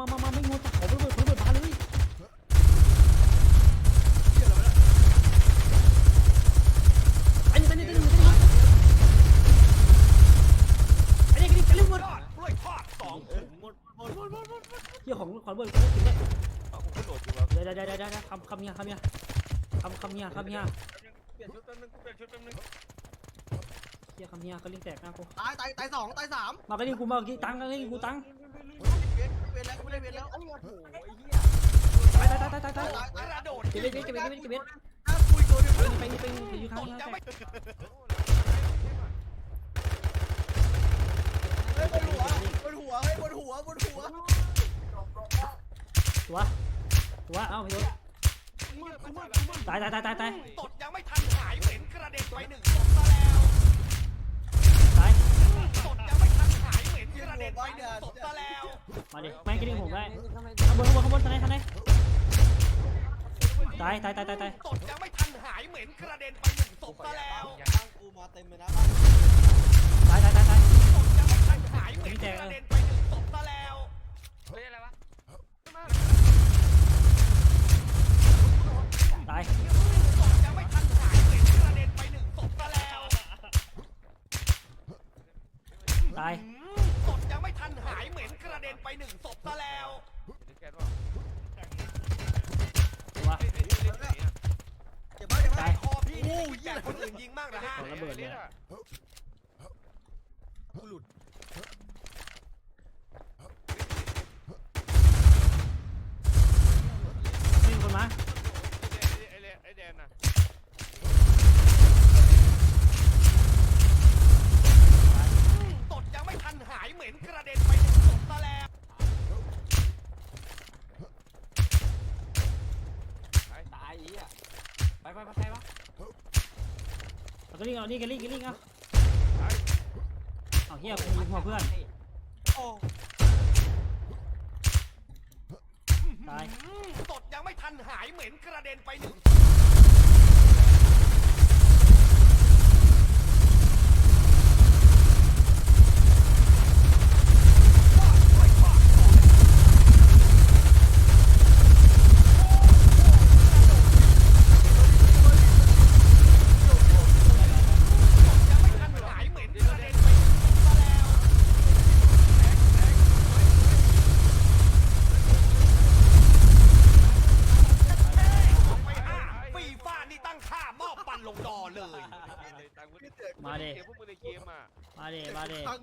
มามามามาไม่งดขอเปิดเปิดเปิดบาเลยไปนี่ไปนี่ไปนี่ไปนี่ไปนี่ไปนี่ไปนี่หมดยอดกล้วยทอดสองถุงหมดหมดหมดหมดหมดเกี่ยวของขอเบิร์ดก็ถึงได้เอาผมกระโดดอยู่ครับเดี๋ยวเดี๋ยวเดี๋ยวเดี๋ยวคำคำเนี้ยคำเนี้ยคำคำเนี้ยคำเนี้ยเปลี่ยนชุดแป๊บนึงเปลี่ยนชุดแป๊บนึงเกี่ยคำเนี้ยก็เลี้ยงแตกนะกูตายตายตายสองตายสามมากันนี่กูมากี่ตังกันนี่กูตัง เวียนเวียนแล้วไม่ได้เวียนแล้วโอ้โหไอ้เหี้ยตายตายตายตายตายตายตายกระโดดเก็บเบ็ดเก็บเบ็ดเก็บเบ็ดเก็บเบ็ดถ้าคุยตัวเดียวไปนี่ไปนี่ไปนี่อยู่ข้างตดนี้ยังไม่แตกเฮ้ยบนหัวบนหัวเฮ้ยบนหัวบนหัวตัวตัวเอ้าไปโดนมืดมืดมืดตายตายตายตายตายตดยังไม่ทันหายเหม็น ซะแล้วมาดิแม่งกินผมได้ข้างบนข้างบนข้างบนทางไหนทางไหนตายตายตายตายตายตดยังไม่ทันหายเหม็นกระเด็นไปหนึ่งศพซะแล้วบ้านกูมาเต็มเลยนะตายตายตายตายตดยังไม่ทันหายเหม็นกระเด็นไปหนึ่งศพซะแล้วเฮ้ยอะไรวะตายตดยังไม่ทันหายเหม็นกระเด็นไปหนึ่งศพซะแล้วตายตดยังไม่ ทันหายเหม็นกระเด็นไปหนึ่งศพซะแล้วแกนว่าตัวเฮ้ยเฮ้ยเฮ้ยไหนอะเจ็บบ้างเจ็บตาบ้ายงคอพี่นี่ไม่คิดแบบคนอื่นยิงมากนะฮะ ระเบิดเลย กูหลุด ไม่มีคนมา ไอ้แดนไอ้แดนน่ะ ตดยังไม่ทันหายเหม็นกระเด็นไปหนึ่งศพซะแล้ว ตายอีอะ ไปไปไปใครวะเอาก็ลิงเอานี่กันลิงกันลิงเอาเอาเฮียกูยิงหัวเพื่อนโอ้ตาย ตดยังไม่ทันหายเหม็นกระเด็นไปหนึ่งศพซะแล้วไปห้าฟีฟ่านี่ ตั้งค่ามอบปันลงดอเลย มาดิเกมพวกมึงในเกมอะมาดิมาดิ ตัง